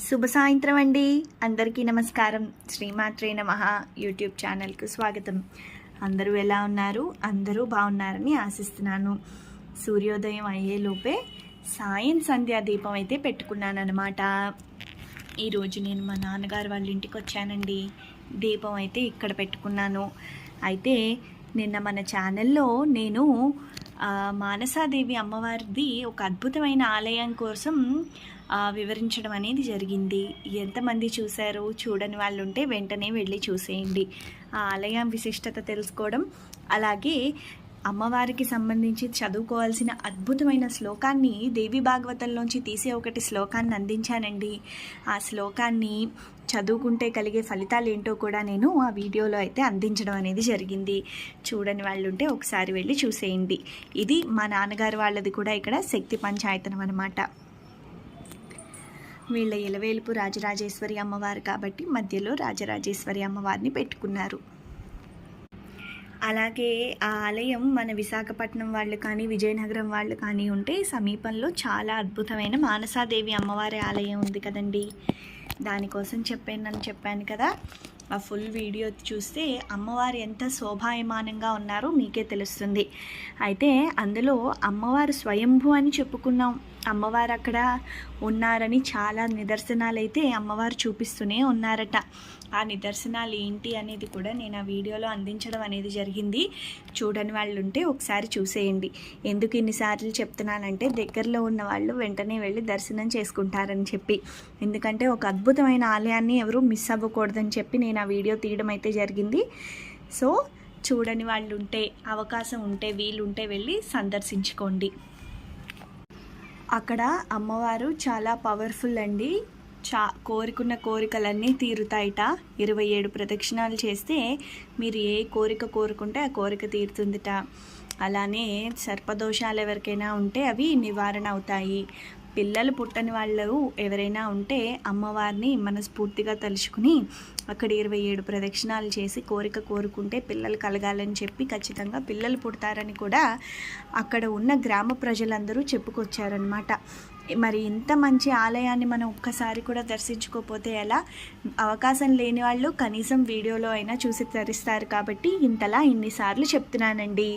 శుభ సాయంత్రం అండి. అందరికీ నమస్కారం. శ్రీమాత్రే నమ. యూట్యూబ్ ఛానల్కు స్వాగతం. అందరూ ఎలా ఉన్నారు? అందరూ బాగున్నారని ఆశిస్తున్నాను. సూర్యోదయం అయ్యేలోపే సాయం సంధ్యా దీపం అయితే పెట్టుకున్నాను అనమాట ఈరోజు నేను మా నాన్నగారు వాళ్ళ ఇంటికి వచ్చానండి. దీపం అయితే ఇక్కడ పెట్టుకున్నాను. అయితే నిన్న మన ఛానల్లో నేను మానసాదేవి అమ్మవారిది ఒక అద్భుతమైన ఆలయం కోసం వివరించడం అనేది జరిగింది. ఎంతమంది చూశారు చూడని వాళ్ళు ఉంటే వెంటనే వెళ్ళి చూసేయండి. ఆ ఆలయం విశిష్టత తెలుసుకోవడం అలాగే అమ్మవారికి సంబంధించి చదువుకోవాల్సిన అద్భుతమైన శ్లోకాన్ని దేవి భాగవతంలోంచి తీసే ఒకటి శ్లోకాన్ని అందించానండి. ఆ శ్లోకాన్ని చదువుకుంటే కలిగే ఫలితాలు ఏంటో కూడా నేను ఆ వీడియోలో అయితే అందించడం అనేది జరిగింది. చూడని వాళ్ళు ఉంటే ఒకసారి వెళ్ళి చూసేయండి. ఇది మా నాన్నగారు వాళ్ళది కూడా ఇక్కడ శక్తి పంచాయతనం అనమాట వీళ్ళ ఇలవేలుపు రాజరాజేశ్వరి అమ్మవారు కాబట్టి మధ్యలో రాజరాజేశ్వరి అమ్మవారిని పెట్టుకున్నారు. అలాగే ఆ ఆలయం మన విశాఖపట్నం వాళ్ళు కానీ విజయనగరం వాళ్ళు కానీ ఉంటే సమీపంలో చాలా అద్భుతమైన మానసాదేవి అమ్మవారి ఆలయం ఉంది కదండి. దానికోసం చెప్పాను చెప్పాను కదా. ఆ ఫుల్ వీడియో చూస్తే అమ్మవారు ఎంత శోభాయమానంగా ఉన్నారో మీకే తెలుస్తుంది. అయితే అందులో అమ్మవారు స్వయంభూ అని చెప్పుకున్నాం. అమ్మవారు అక్కడ ఉన్నారని చాలా నిదర్శనాలు అయితే అమ్మవారు చూపిస్తూనే ఉన్నారట. ఆ నిదర్శనాలు ఏంటి అనేది కూడా నేను ఆ వీడియోలో అందించడం అనేది జరిగింది. చూడని వాళ్ళు ఉంటే ఒకసారి చూసేయండి. ఎందుకు ఇన్నిసార్లు చెప్తున్నానంటే దగ్గరలో ఉన్న వాళ్ళు వెంటనే వెళ్ళి దర్శనం చేసుకుంటారని చెప్పి. ఎందుకంటే ఒక అద్భుతమైన ఆలయాన్ని ఎవరు మిస్ అవ్వకూడదని చెప్పి నేను ఆ వీడియో తీయడం అయితే జరిగింది. సో చూడని వాళ్ళు ఉంటే అవకాశం ఉంటే వీలుంటే వెళ్ళి సందర్శించుకోండి. అక్కడ అమ్మవారు చాలా పవర్ఫుల్ అండి. చా కోరుకున్న కోరికలన్నీ తీరుతాయిట. ఇరవై ఏడు ప్రదక్షిణాలు చేస్తే మీరు ఏ కోరిక కోరుకుంటే ఆ కోరిక తీరుతుందిట. అలానే సర్పదోషాలు ఎవరికైనా ఉంటే అవి నివారణ అవుతాయి. పిల్లలు పుట్టని వాళ్ళు ఎవరైనా ఉంటే అమ్మవారిని మనస్ఫూర్తిగా తలుచుకుని అక్కడ ఇరవై ఏడు ప్రదక్షిణాలు చేసి కోరిక కోరుకుంటే పిల్లలు కలగాలని చెప్పి ఖచ్చితంగా పిల్లలు పుడతారని కూడా అక్కడ ఉన్న గ్రామ ప్రజలందరూ చెప్పుకొచ్చారనమాట మరి ఇంత మంచి ఆలయాన్ని మనం ఒక్కసారి కూడా దర్శించుకోకపోతే ఎలా? అవకాశం లేని వాళ్ళు కనీసం వీడియోలో అయినా చూసి తరిస్తారు కాబట్టి ఇంతలా ఇన్నిసార్లు చెప్తున్నానండి.